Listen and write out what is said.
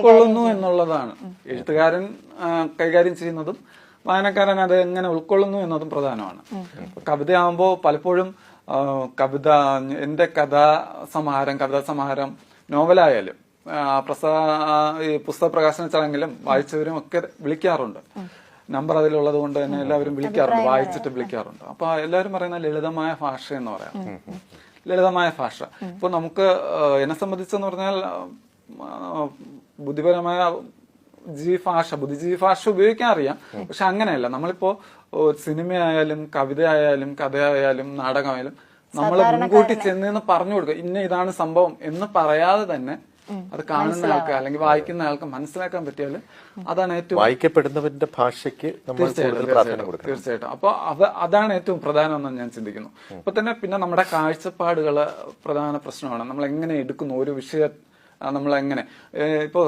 ഉൾക്കൊള്ളുന്നു എന്നുള്ളതാണ്. എഴുത്തുകാരൻ കൈകാര്യം ചെയ്യുന്നതും വായനക്കാരൻ അത് എങ്ങനെ ഉൾക്കൊള്ളുന്നു എന്നതും പ്രധാനമാണ്. കവിതയാകുമ്പോൾ പലപ്പോഴും കവിത എന്റെ കഥാ സമാഹാരം കവിതാ സമാഹാരം നോവലായാലും പ്രസാ ഈ പുസ്തക പ്രകാശന ചടങ്ങിലും വായിച്ചവരും ഒക്കെ വിളിക്കാറുണ്ട്. നമ്പർ അതിലുള്ളത് കൊണ്ട് തന്നെ എല്ലാവരും വിളിക്കാറുണ്ട് വായിച്ചിട്ട് വിളിക്കാറുണ്ട്. അപ്പൊ എല്ലാവരും പറയുന്ന ലളിതമായ ഭാഷ എന്ന് പറയാം ലളിതമായ ഭാഷ. ഇപ്പൊ നമുക്ക് എന്നെ സംബന്ധിച്ചെന്ന് പറഞ്ഞാൽ ബുദ്ധിപരമായ ജീവി ഭാഷ ബുദ്ധിജീവി ഭാഷ ഉപയോഗിക്കാൻ അറിയാം. പക്ഷെ അങ്ങനെയല്ല. നമ്മളിപ്പോ സിനിമയായാലും കവിതയായാലും കഥയായാലും നാടകമായാലും നമ്മൾ മുൻകൂട്ടി ചെന്ന് പറഞ്ഞു കൊടുക്കുക. ഇന്ന ഇതാണ് സംഭവം എന്ന് പറയാതെ തന്നെ അത് കാണുന്ന ആൾക്ക് അല്ലെങ്കിൽ വായിക്കുന്ന ആൾക്ക് മനസ്സിലാക്കാൻ പറ്റിയാൽ അതാണ് ഏറ്റവും വായിക്കപ്പെടുന്നവന്റെ ഭാഷയ്ക്ക് തീർച്ചയായിട്ടും അപ്പൊ അത് അതാണ് ഏറ്റവും പ്രധാനമെന്ന് ഞാൻ ചിന്തിക്കുന്നു. ഇപ്പൊ തന്നെ പിന്നെ നമ്മുടെ കാഴ്ചപ്പാടുകൾ പ്രധാന പ്രശ്നമാണ്. നമ്മൾ എങ്ങനെ എടുക്കുന്നു? ഒരു വിഷയം നമ്മൾ ഇപ്പോൾ ഇപ്പോ